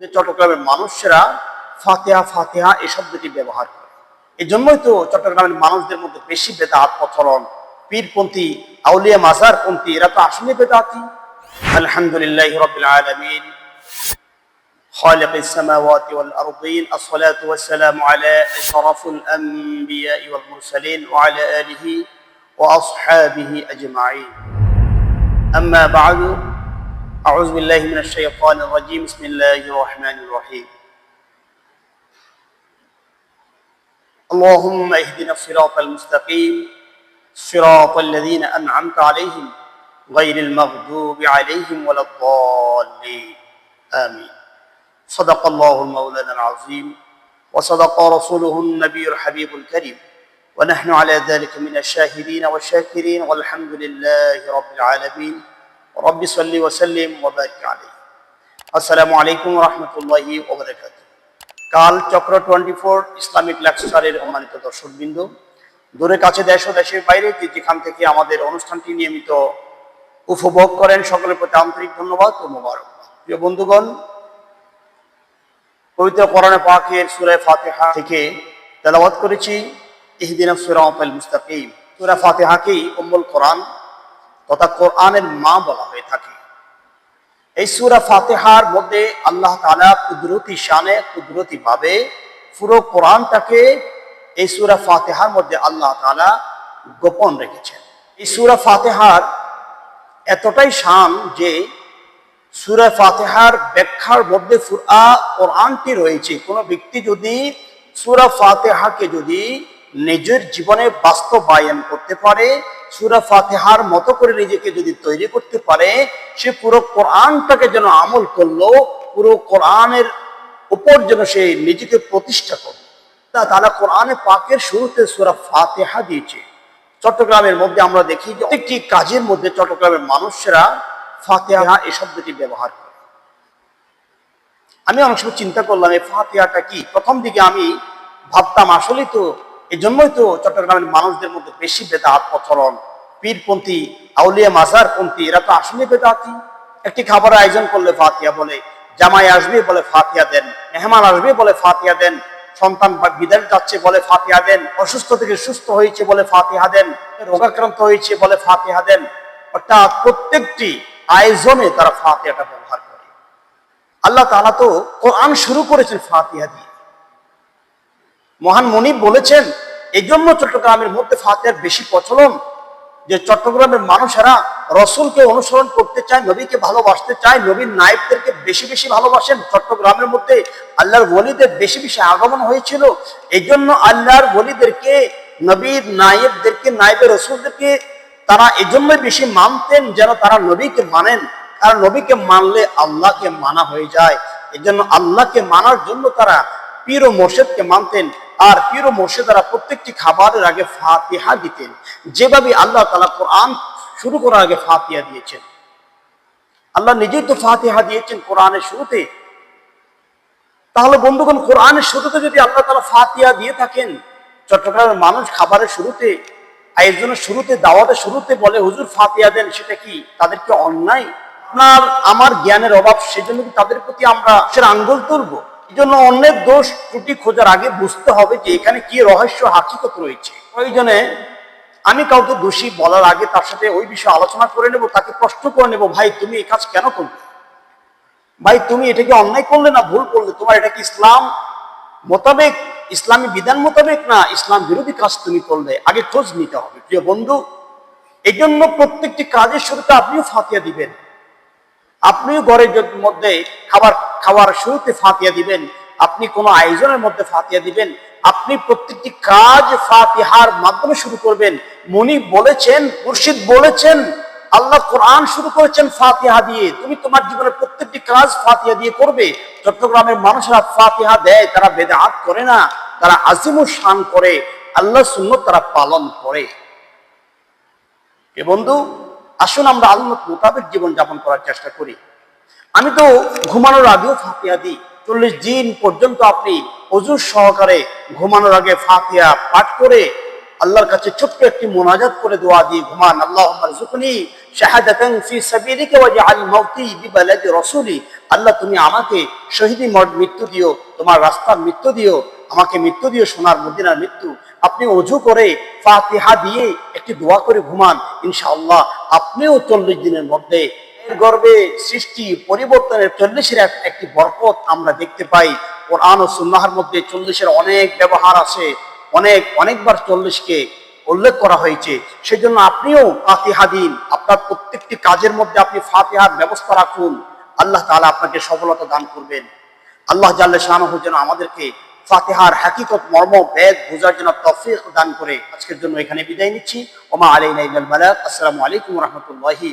যে চট্টগ্রামের মানুষেরা ফাতেহা ফাতেহা এই শব্দটি ব্যবহার করে এই জন্যই তো চট্টগ্রামের মানুষদের মধ্যে বেশি বেদাত প্রচলন পীরপন্থী আউলিয়া মাজারপন্থী এরা তো আসলে বেদাতি আলহামদুলিল্লাহ রবিল আলমিন خالق السماوات والأرضين الصلاة والسلام على أشرف الأنبياء والمرسلين وعلى آله وأصحابه أجمعين أما بعد أعوذ بالله من الشيطان الرجيم. بسم الله الرحمن الرحيم. اللهم اهدنا الصراط المستقيم. صراط الذين أنعمت عليهم غير المغضوب عليهم ولا الضالين. آمين. صدق الله المولانا العظيم وصدق رسوله النبي الحبيب الكريم. ونحن على ذلك من الشاهدين والشاكرين والحمد لله رب العالمين. রব্বি সাল্লি ওসাল্লিম মোবারক আলী আসসালামু আলাইকুম রহমতুল্লাহি ওবরাকাত কাল চক্র টোয়েন্টি ফোর ইসলামিক লেকচারের সম্মানিত দর্শকবৃন্দ, দূরে কাছে দেশ ও দেশের বাইরে যে যেখান থেকে আমাদের অনুষ্ঠানটি নিয়মিত উপভোগ করেন, সকলের প্রতি আন্তরিক ধন্যবাদ ও মোবারক। প্রিয় বন্ধুগণ, পবিত্র করণে পাখের সুরায় ফাতেহা থেকে তেলাবাদ করেছি, ইহদিন সুরাম মুস্তাকিম। সুরা ফাতেহাকেই অম্বল কোরআন। তথা কোরআনের মা বলা হয়ে থাকে। এই সূরা ফাতিহার মধ্যে আল্লাহ তাআলা কুদরতি শানে, কুদরতি ভাবে পুরো কোরআনটাকে এই সূরা ফাতিহার মধ্যে আল্লাহ তাআলা গোপন রেখেছেন। এই সূরা ফাতিহার এতটাই শান যে সুরা ফাতেহার ব্যাখ্যার মধ্যে ফুরা কোরআনটি রয়েছে। কোনো ব্যক্তি যদি সুরা ফাতেহাকে যদি নিজের জীবনে বাস্তবায়ন করতে পারে সুরা ফাতেহার মতো করে নিজেকে যদি তৈরি করতে পারে, সে পুরো কোরআনটাকে যেন আমল করল, পুরো কোরআনের উপর যেন সে নিজেকে প্রতিষ্ঠা করল। তা তারা কোরআনে পাকের শুরুতে সুরা ফাতেহা দিয়েছে। চট্টগ্রামের মধ্যে আমরা দেখি যে প্রত্যেকটি কাজের মধ্যে চট্টগ্রামের মানুষেরা ফাতেহা এই শব্দটি ব্যবহার করে। আমি অনেক সময় চিন্তা করলাম, এই ফাতেহাটা কি? প্রথম দিকে আমি ভাবতাম আসলে তো এই জন্যই তো চট্টগ্রামের মানুষদের মধ্যে বেশি বেদাত, প্রচলন। পীরপন্থী, আউলিয়া মাজারপন্থী এরা তো আসলে বেদাতি। একটি খাবারের আয়োজন করলে ফাতিয়া বলে, জামাই আসবে বলে ফাতিয়া দেন, মেহমান আসবে বলে ফাতিয়া দেন, সন্তান বা বিদায় যাচ্ছে বলে ফাতিহা দেন, অসুস্থ থেকে সুস্থ হয়েছে বলে ফাতিহা দেন, রোগাক্রান্ত হয়েছে বলে ফাতিহা দেন, অর্থাৎ প্রত্যেকটি আয়োজনে তারা ফাতিহাটা ব্যবহার করে। আল্লাহ তাআলা তো কোরআন শুরু করেছেন ফাতিহা দিয়ে। মহান মনিব বলেছেন, এই জন্য চট্টগ্রামের মধ্যে ফাতিহার বেশি প্রচলন, যে চট্টগ্রামের মানুষেরা রসুলকে অনুসরণ করতে চায়, নবীকে ভালোবাসতে চায়, নবীর নায়কদেরকে বেশি বেশি ভালোবাসেন। চট্টগ্রামের মধ্যে আল্লাহর বলিদের বেশি বেশি আগমন হয়েছিল। এই জন্য আল্লাহর বলিদেরকে নবীর নায়েবদেরকে, নায়েবের রসুলদেরকে তারা এই জন্যই বেশি মানতেন যেন তারা নবীকে মানেন। কারণ নবীকে মানলে আল্লাহকে মানা হয়ে যায়। এই জন্য আল্লাহকে মানার জন্য তারা পীর ও মোর্শেদকে মানতেন। আর পীর মোর্শেদারা প্রত্যেকটি খাবারের আগে ফাতিহা দিতেন। যেভাবে আল্লাহ তালা কোরআন শুরু করার আগে ফাতিহা দিয়েছেন। আল্লাহ নিজেই তো ফাতিহা দিয়েছেন কোরআনের শুরুতে। তাহলে বন্ধুগণ, কোরআনের শুরুতে যদি আল্লাহ তালা ফাতিহা দিয়ে থাকেন, চট্টগ্রামের মানুষ খাবারের শুরুতে, আয়োজনের শুরুতে, দাওয়াতের শুরুতে বলে, হুজুর, ফাতিহা দেন, সেটা কি? তাদেরকে অন্যায়? আপনার, আমার জ্ঞানের অভাব, সেজন্য তাদের প্রতি আমরা সেটা আঙ্গুল তুলবো? জন্য অন্যের দোষ ত্রুটি খোঁজার আগে বুঝতে হবে যে এখানে কি রহস্য, হাকিকত রয়েছে। প্রয়োজনে আমি কাউকে দোষী বলার আগে তার সাথে ওই বিষয়ে আলোচনা করে নেব, তাকে প্রশ্ন করে নেব, ভাই, তুমি এই কাজ কেন করলে? ভাই, তুমি এটাকে অন্যায় করলে না, ভুল করলে? তোমার এটা কি ইসলাম মোতাবেক, ইসলামী বিধান মোতাবেক না ইসলাম বিরোধী কাজ তুমি করলে? আগে খোঁজ নিতে হবে। প্রিয় বন্ধু এই জন্য প্রত্যেকটি কাজের শুরুতে আপনিও ফাতিয়া দিবেন। আপনিও ঘরের মধ্যে খাবার, খাওয়ার শুরুতে ফাতিয়া দিবেন, আপনি কোনো আয়োজনের মধ্যে ফাতিয়া দিবেন, আপনি প্রত্যেকটি কাজ ফাতিহার মাধ্যমে শুরু করবেন। মনি বলেছেন, মুর্শিদ বলেছেন, আল্লাহ কোরআন শুরু করেছেন ফাতিহা দিয়ে। তুমি তোমার জীবনের প্রত্যেকটি কাজ ফাতিহা দিয়ে করবে। চট্টগ্রামের মানুষেরা ফাতিহা দেয়, তারা বেদাত করে না, তারা আজিমু শান করে। আল্লাহ সুন্নত তারা পালন করে। এ বন্ধু? আসুন আমরা আল্লাহ মোতাবেক জীবন যাপন করার চেষ্টা করি। আমি তো ঘুমানোর আগেও ফাতিহা দিই। চল্লিশ দিন পর্যন্ত আপনি অজুর সহকারে ঘুমানোর আগে ফাতিহা পাঠ করে আল্লাহর কাছে ছোট্ট একটি মোনাজাত করে দোয়া দিয়ে ঘুমান। আল্লাহ মারজুকনি শাহাদাতান ফি সাবিলিকা ওয়াজআল মাউতি বিবালাদি রাসূলি। আল্লাহ, তুমি আমাকে শহীদি মৃত্যু দিও, তোমার রাস্তার মৃত্যু দিও, আমাকে মৃত্যু দিও, সোনার মদিনার মৃত্যু। আপনি অজু করে ফাতিহা দিয়ে একটি দোয়া করে ঘুমান। ইনশাআল্লাহ আপনিও চল্লিশ দিনের মধ্যে গর্বে সৃষ্টি, পরিবর্তনের চল্লিশের একটি বরকত আমরা দেখতে পাই। কোরআন ও সুন্নাহার মধ্যে চল্লিশের অনেক ব্যবহার আছে। অনেক, অনেকবার চল্লিশকে উল্লেখ করা হয়েছে। সেই জন্য আপনিও ফাতিহা দিন। আপনার প্রত্যেকটি কাজের মধ্যে আপনি ফাতিহার ব্যবস্থা রাখুন। আল্লাহ তাআলা আপনাকে সফলতা দান করবেন। আল্লাহ জাল্লা শাহ যেন আমাদেরকে ফাতিহার হাকিকত, মর্ম বেদ বোঝার জন্য তফিক দান করে আজকের জন্য এখানে বিদায় নিচ্ছি। ওমা আলাইনা বালাগ। আসসালামু আলাইকুম রাহমাতুল্লাহি